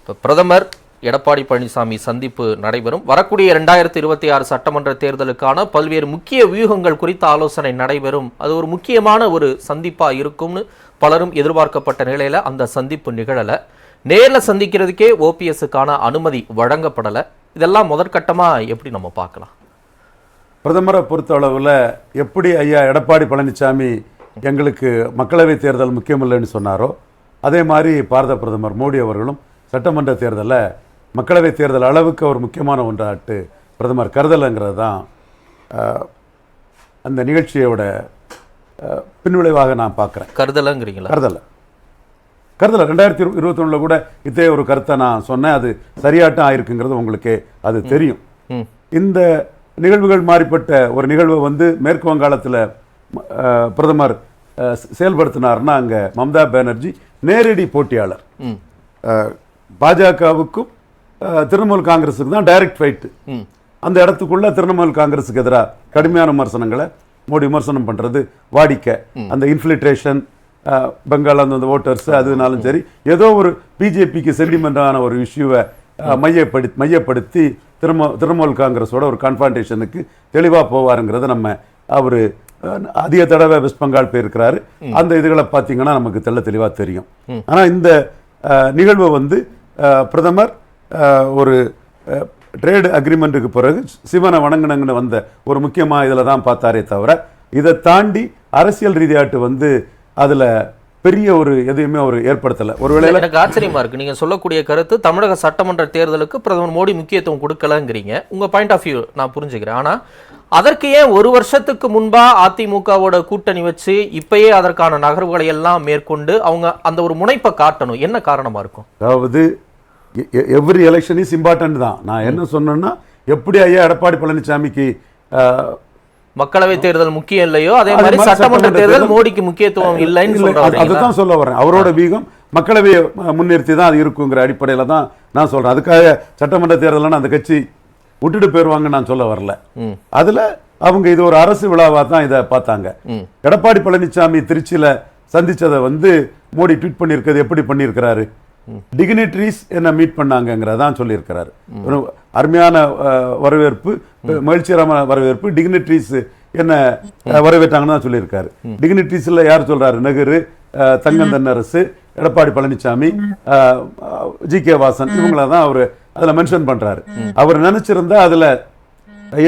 இப்போ பிரதமர் எடப்பாடி பழனிசாமி சந்திப்பு நடைபெறும். வரக்கூடிய இரண்டாயிரத்தி இருபத்தி ஆறு சட்டமன்ற தேர்தலுக்கான பல்வேறு முக்கிய வியூகங்கள் குறித்த ஆலோசனை நடைபெறும். அது ஒரு முக்கியமான ஒரு சந்திப்பாக இருக்கும்னு பலரும் எதிர்பார்க்கப்பட்ட நிலையில் அந்த சந்திப்பு நிகழலை. நேரில் சந்திக்கிறதுக்கே ஓபிஎஸ்ஸுக்கான அனுமதி வழங்கப்படலை. இதெல்லாம் முதற்கட்டமாக எப்படி நம்ம பார்க்கலாம்? பிரதமரை பொறுத்த அளவில் எப்படி ஐயா எடப்பாடி பழனிசாமி எங்களுக்கு மக்களவைத் தேர்தல் முக்கியமில்லைன்னு சொன்னாரோ அதே மாதிரி பாரத பிரதமர் மோடி அவர்களும் சட்டமன்ற தேர்தலை மக்களவைத் தேர்தல் அளவுக்கு ஒரு முக்கியமான ஒன்றாட்டு பிரதமர் கருதலைங்கிறது தான் அந்த நிகழ்ச்சியோட பின்விளைவாக நான் பார்க்குறேன். கருதலங்கிறீங்களா? கருதலை. கருதலை. ரெண்டாயிரத்தி இருபத்தொன்னில் கூட இதே ஒரு கருத்தை நான் சொன்னேன். அது சரியாட்டம் ஆயிருக்குங்கிறது உங்களுக்கு அது தெரியும். இந்த நிகழ்வுகள் மாறிப்பட்ட ஒரு நிகழ்வை வந்து மேற்கு வங்காளத்தில் பிரதமர் செயல்படுத்தினார்னா அங்கே மம்தா பானர்ஜி நேரடி போட்டியாளர். பாஜகவுக்கும் திரிணாமுல் காங்கிரஸுக்கு தான் டைரக்ட் ஃபைட்டு அந்த இடத்துக்குள்ள திரிணாமுல் காங்கிரஸுக்கு எதிராக கடுமையான விமர்சனங்களை மோடி விமர்சனம் பண்றது வாடிக்கை. அந்த இன்ஃபில்ட்ரேஷன் பெங்கால் அந்த ஓட்டர்ஸ் அதுனாலும் சரி ஏதோ ஒரு பிஜேபிக்கு சென்டிமெண்டான ஒரு இஷ்யூவை மையப்படி மையப்படுத்தி திரும திரிணாமுல் காங்கிரஸோட ஒரு கான்ஃபன்டேஷனுக்கு தெளிவாக போவாருங்கிறத நம்ம அவர் அதிக தடவை வெஸ்ட் பெங்கால் போயிருக்கிறாரு. அந்த இதுகளை பார்த்தீங்கன்னா நமக்கு தெள்ள தெளிவாக தெரியும். ஆனால் இந்த நிகழ்வை வந்து பிரதமர் ஒரு ட்ரேடு அக்ரிமெண்ட்டுக்கு பிறகு சிவனை வணங்கினங்கன்னு வந்த ஒரு முக்கியமாக இதில் தான் பார்த்தாரே தவிர இதை தாண்டி அரசியல் ரீதியாட்டு வந்து அதில் பெரிய ஒரு எதையுமே ஒரு ஏற்படுத்தலை. ஒருவேளை எனக்கு ஆச்சரியமா இருக்கு. நீங்க சொல்லக்கூடிய கருத்து தமிழக சட்டமன்ற தேர்தலுக்கு பிரதமர் மோடி முக்கியத்துவம் கொடுக்கலங்கிறீங்க. உங்க பாயிண்ட் ஆஃப் வியூ நான் புரிஞ்சுக்கிறேன். ஆனா அதற்கு ஏன் ஒரு வருஷத்துக்கு முன்பா அதிமுகவோட கூட்டணி வச்சு இப்பயே அதற்கான நகர்வுகளை எல்லாம் மேற்கொண்டு அவங்க அந்த ஒரு முனைப்பை காட்டணும்? என்ன காரணமா இருக்கும்? அதாவது எவ்ரி எலெக்ஷன் இஸ் இம்பார்ட்டன்ட் தான். நான் என்ன சொன்னேன்னா எப்படி ஐயா எடப்பாடி பழனிசாமிக்கு மக்களவை தேர்தல் முக்கியம் இல்லையோ அதே மாதிரி சட்டமன்ற தேர்தல் தேர்தல் மோடிக்கு முக்கியத்துவம் இல்லைன்னு இல்லை, அது- சொல்ல வரேன். அவரோட வீகம் மக்களவையை முன்னிறுத்தி தான் அது இருக்குங்கிற அடிப்படையில் தான் நான் சொல்றேன். அதுக்காக சட்டமன்ற தேர்தலில் அந்த கட்சி விட்டுட்டு போயிருவாங்கன்னு நான் சொல்ல வரல. அதுல அவங்க இது ஒரு அரசு விழாவா தான் இதை பார்த்தாங்க. எடப்பாடி பழனிசாமி திருச்சியில சந்திச்சதை வந்து மோடி ட்வீட் பண்ணியிருக்கிறது எப்படி பண்ணியிருக்கிறாரு? டிக்னிட்ரிஸ் என்ன மீட் பண்ணாங்கங்கிறதான் சொல்லியிருக்கிறாரு. ஒரு அருமையான வரவேற்பு மகிழ்ச்சிகரமான வரவேற்பு டிக்னிட்ரிஸ் என்ன வரவேற்றாங்கன்னு தான் சொல்லியிருக்காரு. டிக்னிட்ரிஸ்ல யார் சொல்றாரு? நெஹ்ரு அஹ், தங்கந்தன்னரசு எடப்பாடி பழனிசாமி ஜி கே வாசன் இவங்கள தான் அவர் அதுல மென்ஷன் பண்றாரு. அவர் நினைச்சிருந்தா அதுல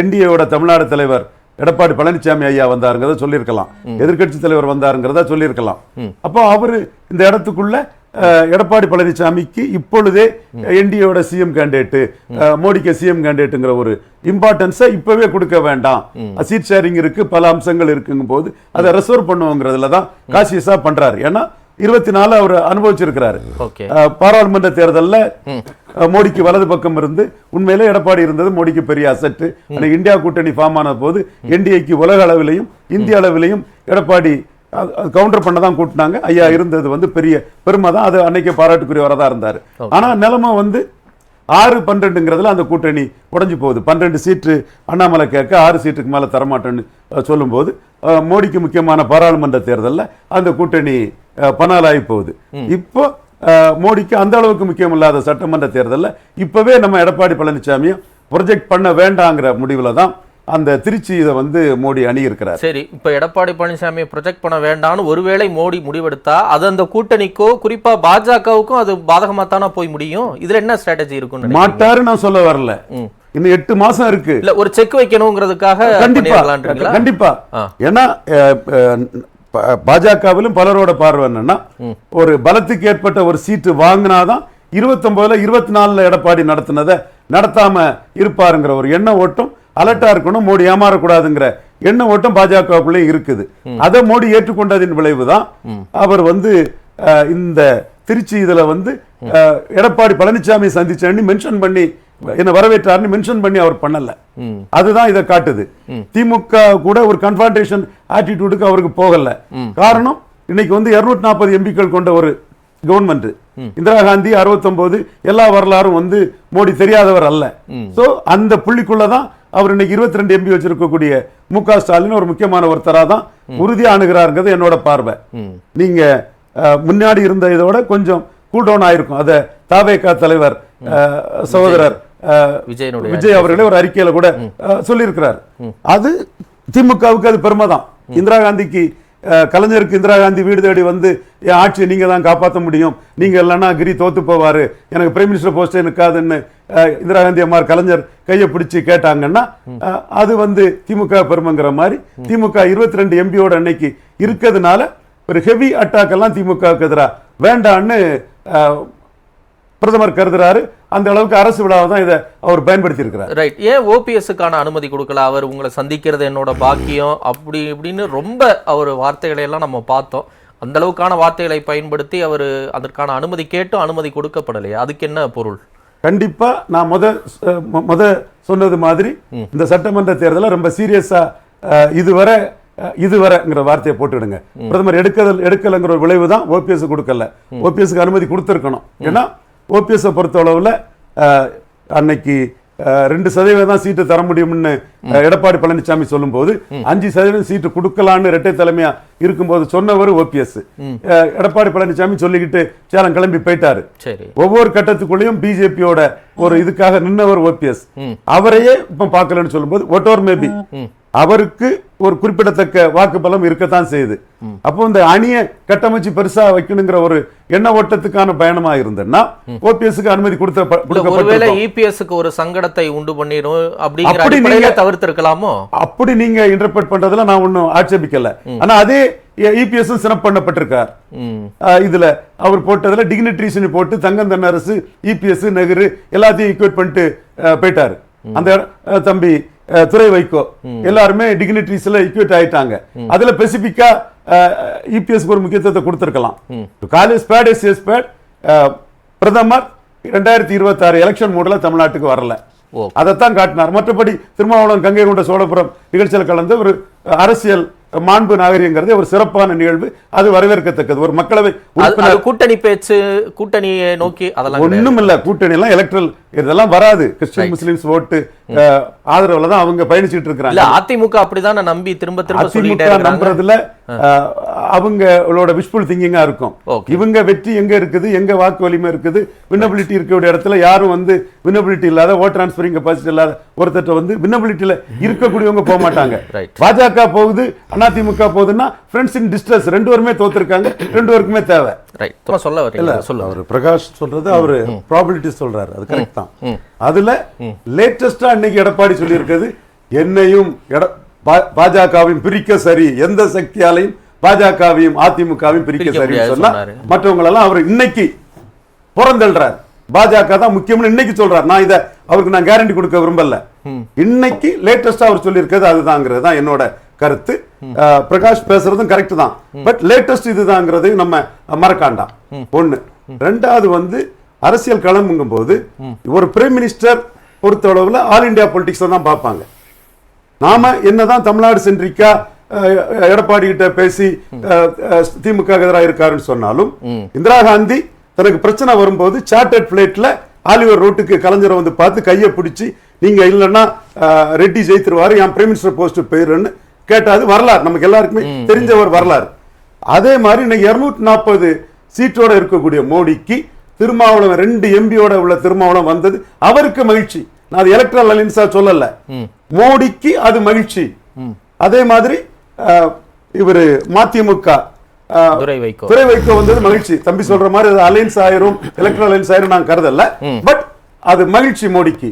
என்டிஏவோட தமிழ்நாடு தலைவர் எடப்பாடி பழனிசாமி ஐயா வந்தாருங்கிறத சொல்லியிருக்கலாம். எதிர்க்கட்சி தலைவர் வந்தாருங்கிறத சொல்லியிருக்கலாம். அப்போ அவரு இந்த இடத்துக்குள்ள எடப்பாடி பழனிசாமிக்கு இப்பொழுதே என்டிஏவோட சிஎம் கேண்டிடேட் மோடிக்கு சிஎம் கேண்டிடேட்டுங்கிற ஒரு இம்பார்ட்டன்ஸை இப்பவே கொடுக்க வேண்டாம். சீட் ஷேரிங் இருக்கு பல அம்சங்கள் இருக்குங்கும் போது அதை ரெசர்வ் பண்ணுவோங்கிறதுல தான் காசியஸா பண்றாரு. ஏன்னா இருபத்தி நாலு அவர் அனுபவிச்சிருக்கிறாரு. பாராளுமன்ற தேர்தல்ல மோடிக்கு வலது பக்கம் இருந்து உண்மையிலே எடப்பாடி இருந்தது மோடிக்கு பெரிய அசட்டு இந்தியா கூட்டணி ஃபார்ம் ஆன போது என்டிஏக்கு உலக அளவிலையும் இந்திய அளவிலையும் எடப்பாடி கவுண்டர் பண்ண தான் கூட்டினாங்க. ஐயா இருந்தது வந்து பெரிய பெருமை தான். அது அன்னைக்கு பாராட்டுக்குரியவராக தான் இருந்தார். ஆனா நிலைமை வந்து ஆறு பன்னெண்டுங்கிறதுல அந்த கூட்டணி உடைஞ்சு போகுது. பன்னெண்டு சீட்டு அண்ணாமலை கேட்க ஆறு சீட்டுக்கு மேல தரமாட்டேன்னு சொல்லும்போது மோடிக்கு முக்கியமான பாராளுமன்ற தேர்தல்ல அந்த கூட்டணி பனாலாகி போகுது இப்போ மோடிக்கு அந்த அளவுக்கு முக்கியம் இல்லாத சட்டமன்ற தேர்தல்ல இப்பவே நம்ம எடப்பாடி பழனிசாமியை ப்ரொஜெக்ட் பண்ண வேண்டாங்கிற முடிவுல தான் அந்த திருச்சி இதை வந்து மோடி அணியிருக்கிறார் சரி இப்ப எடப்பாடி பழனிசாமியை ப்ரொஜெக்ட் பண்ண வேண்டாம்னு ஒருவேளை மோடி முடிவெடுத்தா அது அந்த கூட்டணிக்கோ குறிப்பா பாஜகவுக்கும் அது பாதகமா தானே போய் முடியும் இதுல என்ன ஸ்ட்ராட்டஜி நினைக்கிறீங்க? மாட்டாரு நான் சொல்ல வரல. இன்னும் எட்டு மாசம் இருக்கு இல்ல ஒரு செக் வைக்கணுங்கிறதுக்காக கண்டிப்பா? கண்டிப்பா. ஏன்னா பாஜகவிலும் பலரோட பார்வை என்னன்னா ஒரு பலத்துக்கு ஏற்பட்ட ஒரு சீட்டு வாங்கினாதான் இருபத்தொன்பதுல இருபத்தி நாலுல எடப்பாடி நடத்தினதை நடத்தாம இருப்பாருங்கிற ஒரு எண்ண ஓட்டம் அலர்ட்டா இருக்கணும் மோடி ஏமாறக்கூடாதுங்கிற எண்ண ஓட்டம் பாஜகவுக்குள்ளே இருக்குது. அதை மோடி ஏற்றுக்கொண்டதின் விளைவுதான் அவர் வந்து இந்த திருச்சி இதுல வந்து எடப்பாடி பழனிசாமி சந்திச்சேன்னு மென்ஷன் பண்ணி என்ன வரவேற்றாருன்னு மென்ஷன் பண்ணி அவர் பண்ணல. அதுதான் இதை காட்டுது. திமுக கூட ஒரு கன்ஃபரன்டேஷன் ஆட்டிடியூடுக்கு அவருக்கு போகல. காரணம் இன்னைக்கு வந்து 240 நாற்பது எம்பிக்கள் கொண்ட ஒரு கவர்மெண்ட் இந்திரா காந்தி 69 எல்லா வரலாறும் வந்து மோடி தெரியாதவர் அல்ல. சோ அந்த புள்ளிக்குள்ள தான் அவர் இன்னைக்கு 22 ரெண்டு எம்பி வச்சிருக்கக்கூடிய மு க ஸ்டாலின் ஒரு முக்கியமான ஒருத்தரா தான் உறுதியா அணுகிறாருங்கிறது என்னோட பார்வை. நீங்க முன்னாடி இருந்த இதோட கொஞ்சம் கூல் டவுன் ஆயிருக்கும். அதை தாவேகா தலைவர் சகோதரர் விஜய் அவர்களே ஒரு அறிக்கையில கூட சொல்லியிருக்கிறார். அது திமுகவுக்கு அது பெருமை தான். இந்திரா காந்திக்கு கலைஞருக்கு இந்திரா காந்தி வீடு தேடி வந்து என் ஆட்சியை நீங்க தான் காப்பாற்ற முடியும். நீங்க இல்லைன்னா கிரி தோத்து போவாரு. எனக்கு பிரைம் மினிஸ்டர் போஸ்டே நிற்காதுன்னு இந்திரா காந்தி அம்மார் கலைஞர் கையை பிடிச்சு கேட்டாங்கன்னா அது வந்து திமுக பெருமைங்கிற மாதிரி திமுக இருபத்தி ரெண்டு எம்பியோட அன்னைக்கு இருக்கிறதுனால ஒரு ஹெவி அட்டாக் எல்லாம் திமுகவுக்கு எதிராக வேண்டான்னு பிரதமர் கருதுறாரு. அந்த அளவுக்கு அரசு விழாவை தான் இதை அவர் பயன்படுத்தி இருக்கிறார் ரைட் ஏன் ஓபிஎஸ்ஸுக்கான அனுமதி கொடுக்கல? அவர் உங்களை சந்திக்கிறது என்னோட பாக்கியம் அப்படி இப்படின்னு ரொம்ப அவர் வார்த்தைகளை எல்லாம் நம்ம பார்த்தோம். அந்த அளவுக்கான வார்த்தைகளை பயன்படுத்தி அவர் அதற்கான அனுமதி கேட்டும் அனுமதி கொடுக்கப்படலையா. அதுக்கு என்ன பொருள்? கண்டிப்பா நான் முத முத சொன்னது மாதிரி இந்த சட்டமன்ற தேர்தலை ரொம்ப சீரியஸா இதுவரை இதுவரைங்கிற வார்த்தையை போட்டுடுங்க பிரதமர் எடுக்கல் எடுக்கலைங்கிற ஒரு விளைவு தான் ஓபிஎஸ் கொடுக்கல. ஓபிஎஸ்க்கு அனுமதி கொடுத்துருக்கணும். ஏன்னா ஓபிஎஸ் பொறுத்த அளவுல அஹ், அன்னைக்கு ரெண்டு சதவீதம் தான் சீட்டு தர முடியும்னு எடப்பாடி பழனிசாமி சொல்லும்போது அஞ்சு சதவீதம் சீட்டு கொடுக்கலான்னு இரட்டை தலைமையா இருக்கும்போது சொன்னவர் ஓபிஎஸ். எடப்பாடி பழனிசாமி சொல்லிக்கிட்டு சேலம் கிளம்பி போயிட்டாரு. ஒவ்வொரு கட்டத்துக்குள்ளேயும் பிஜேபியோட ஒரு இதுக்காக நின்னவர் ஓபிஎஸ். அவரையே இப்ப பார்க்கலன்னு சொல்லும்போது ஒட்டோர் மேபி. அவருக்கு ஒரு குறிப்பிடத்தக்க வாக்கு பலம் இருக்கத்தான் செய்யுது. அப்போ இந்த அணியை கட்டமைச்சு பெருசா வைக்கணுங்கிற ஒரு எண்ண ஓட்டத்துக்கான பயணமா இருந்ததுன்னா ஓபிஎஸ்க்கு அனுமதி கொடுத்த. இபிஎஸ்க்கு ஒரு சங்கடத்தை உண்டு பண்ணிரும் அப்படிங்கிற அப்படி நீங்க- தவிர்த்திருக்கலாமோ? அப்படி நீங்க இன்டர்பிரட் பண்றதுல நான் ஒன்னும் ஆட்சேபிக்கல. ஆனா அதே இபிஎஸ் சிறப்பு பண்ணப்பட்டிருக்கார். இதுல அவர் போட்டதுல டிக்னிட்ரிஸ்னு போட்டு தங்கம் தென்னரசு இபிஎஸ் நெஹ்ரு எல்லாத்தையும் ஈக்குவேட் பண்ணிட்டு போயிட்டாரு. அந்த தம்பி துரை வைகோ. எல்லாருமே டிக்னிட்ரிஸ்ல ஈக்குவேட் ஆயிட்டாங்க. அதுல பெசிபிக்கா இபிஎஸ்க்கு ஒரு முக்கியத்துவத்தை கொடுத்திருக்கலாம். காலேஜ் பேட் எஸ் எஸ் பேட் பிரதமர் ரெண்டாயிரத்தி இருபத்தாறு எலெக்ஷன் மூட்ல தமிழ்நாட்டுக்கு வரல. அதைத்தான் காட்டினார். மற்றபடி திருமாவளவன் கங்கை கொண்ட சோழபுரம் நிகழ்ச்சியில் கலந்து ஒரு அரசியல் மாண்பு நாகரிகங்கிறது ஒரு சிறப்பான நிகழ்வு. அது வரவேற்கத்தக்கது. ஒரு மக்களவை உறுப்பினர் கூட்டணி பேச்சு கூட்டணியை நோக்கி அதெல்லாம். ஒண்ணும் இல்ல கூட்டணி எல்லாம் எலக்ட்ரல் இதெல்லாம் வராது. கிறிஸ்டியன் முஸ்லிம்ஸ் ஓட்டு ஆதரவுல தான் அவங்க பயணிச்சிட்டு இருக்கிறாங்க. அதிமுக அப்படிதான் நம்பி திரும்ப திரும்ப அதிமுக நம்புறதுல அவங்களோட விஷுவல் திங்கிங்கா இருக்கும். இவங்க வெற்றி எங்க இருக்குது? எங்க வாக்கு வலிமை இருக்குது? வினபிலிட்டி இருக்கக்கூடிய இடத்துல யாரும் வந்து வினபிலிட்டி இல்லாத ஓட் டிரான்ஸ்பரிங் கெபாசிட்டி இல்லாத ஒருத்தட்ட வந்து வினபிலிட்டியில இருக்கக்கூடியவங்க போக மாட்டாங்க. பாஜக போகுது அதிமுக போகுதுன்னா ஃப்ரெண்ட்ஸ் இன் டிஸ்ட்ரஸ் ரெண்டு பேருமே தோத்துருக்காங்க. ரெண்டு பேருக்குமே தேவை. ரைட் சொல்ல இல்ல சொல்லுங்க அவர் பிரகாஷ் சொல்றது அவரு ப்ராபிலிட்டி சொல்றாரு. அது கரெக்ட் தான். அதுல லேட்டஸ்டா இன்னைக்கு எடப்பாடி சொல்லியிருக்கிறது என்னையும் பாஜகவையும் பிரிக்க சரி. எந்த சக்தியாலையும் பாஜகவையும் அதிமுகவையும் பிரிக்க சரி சொன்னா சொன்னாரு. மற்றவங்க எல்லாம் அவர் இன்னைக்கு புறந்தள்ளுறார். பாஜக தான் முக்கியம்னு இன்னைக்கு சொல்றார். நான் இத அவருக்கு நான் கேரண்டி கொடுக்க விரும்பல. இன்னைக்கு லேட்டஸ்டா அவர் சொல்லியிருக்கிறது அதுதாங்கிறது தான் என்னோட கருத்து. பிரகாஷ் பேசுறதும் கரெக்ட் தான். பட் லேட்டஸ்ட் இதுதாங்கிறதையும் நம்ம மறக்காண்டாம் ஒண்ணு. ரெண்டாவது வந்து அரசியல் களம்ங்கும் போது ஒரு பிரைம் மினிஸ்டர் பொறுத்தளவுல ஆல் இந்தியா பொலிட்டிக்ஸ் தான் பார்ப்பாங்க. நாம என்னதான் தமிழ்நாடு சென்றிக்கா எடப்பாடி கிட்ட பேசி திமுக எதிராக இருக்காருன்னு சொன்னாலும் இந்திரா காந்தி தனக்கு பிரச்சனை வரும்போது சார்ட்டர்ட் பிளேட்ல ஆலிவர் ரோட்டுக்கு கலைஞரை வந்து பார்த்து கையை பிடிச்சி நீங்க இல்லைன்னா ரெட்டி ஜெயித்துருவாரு என் பிரைம் மினிஸ்டர் போஸ்ட் போயிருன்னு கேட்டாது வரலாறு. நமக்கு எல்லாருக்குமே தெரிஞ்ச ஒரு வரலாறு. அதே மாதிரி இன்னைக்கு இருநூத்தி நாற்பது சீட்டோட இருக்கக்கூடிய மோடிக்கு திருமாவளவன் ரெண்டு எம்பியோட உள்ள திருமாவளவன் வந்தது. அவருக்கு மகிழ்ச்சி. நான் அது எலக்ட்ரல் அலைன்ஸா சொல்லல. மோடிக்கு அது மகிழ்ச்சி. அதே மாதிரி இவரு மதிமுக துரை துறை வைக்க வந்தது மகிழ்ச்சி. தம்பி சொல்ற மாதிரி அது அலைன்ஸ் ஆயிரும் எலக்ட்ரல் அலைன்ஸ் ஆயிரும் நான் கருதல. பட் அது மகிழ்ச்சி மோடிக்கு.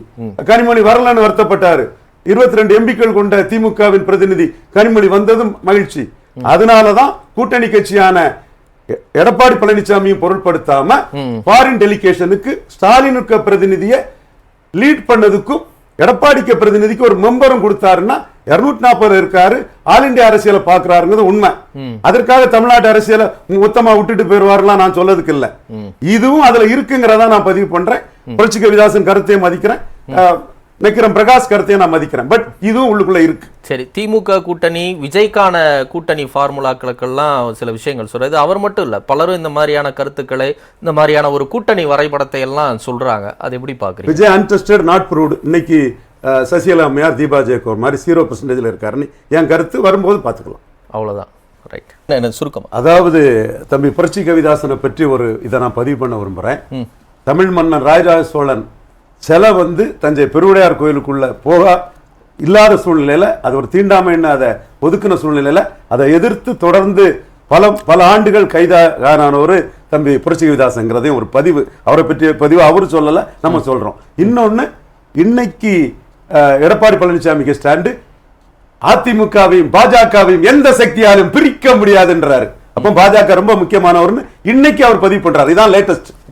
கனிமொழி வரலன்னு வருத்தப்பட்டாரு. இருபத்தி ரெண்டு எம்பிக்கள் கொண்ட திமுகவின் பிரதிநிதி கனிமொழி வந்ததும் மகிழ்ச்சி. அதனாலதான் கூட்டணி கட்சியான எடப்பாடி பழனிசாமியும் பொருட்படுத்தாம ஃபாரின் டெலிகேஷனுக்கு ஸ்டாலினுக்கு பிரதிநிதியை லீட் பண்ணதுக்கும் எடப்பாடிக்கு பிரதிநிதிக்கு ஒரு மெம்பரும் கொடுத்தாருன்னா இருநூத்தி நாற்பது இருக்காரு. ஆல் இந்தியா அரசியலை பாக்குறாருங்கிறது உண்மை. அதற்காக தமிழ்நாட்டு அரசியலை மொத்தமா விட்டுட்டு போயிருவாருலாம் நான் சொல்லதுக்கு இல்ல இதுவும் அதுல இருக்குங்கிறதா நான் பதிவு பண்றேன். புரட்சி கவிதாசன் கருத்தையும் மதிக்கிறேன். நக்கிரம் பிரகாஷ் கருத்தையும் நான் மதிக்கிறேன். பட் இதுவும் உள்ளுக்குள்ள இருக்கு. சரி திமுக கூட்டணி விஜய்க்கான கூட்டணி ஃபார்முலாக்களுக்கெல்லாம் சில விஷயங்கள் சொல்றது அவர் மட்டும் இல்ல பலரும் இந்த மாதிரியான கருத்துக்களை இந்த மாதிரியான ஒரு கூட்டணி வரைபடத்தை எல்லாம் சொல்றாங்க. அது எப்படி பாக்குறீங்க? விஜய் அன்டெஸ்டட் நாட் ப்ரூவ்டு இன்னைக்கு சசிகலா அம்மையார் தீபா ஜெயக்குமார் மாதிரி ஜீரோ பர்சன்டேஜில் இருக்காருன்னு என் கருத்து வரும்போது பார்த்துக்கலாம் அவ்வளவுதான். ரைட் என்ன சுருக்கமா? அதாவது தம்பி புரட்சி கவிதாசனை பற்றி ஒரு இதை நான் பதிவு பண்ண விரும்புகிறேன். தமிழ் மன்னன் ராஜராஜ சோழன் சிலை வந்து தஞ்சை பெருவுடையார் கோயிலுக்குள்ள போக இல்லாத சூழ்நிலையில அது ஒரு தீண்டாமைன்னு அதை ஒதுக்கின சூழ்நிலையில அதை எதிர்த்து தொடர்ந்து பல பல ஆண்டுகள் கைதான ஒரு தம்பி புரட்சி கவிதாசங்கிறதையும் ஒரு பதிவு அவரை பற்றிய பதிவு அவரு சொல்லல நம்ம சொல்றோம். இன்னொன்னு இன்னைக்கு எடப்பாடி பழனிசாமிக்கு ஸ்டாண்டு அதிமுகவையும் பாஜகவையும் எந்த சக்தியாலும் பிரிக்க முடியாதுன்றாரு. அப்போ பாஜக ரொம்ப முக்கியமானவர்னு இன்னைக்கு அவர் பதிவு பண்றாரு. இதான் லேட்டஸ்ட்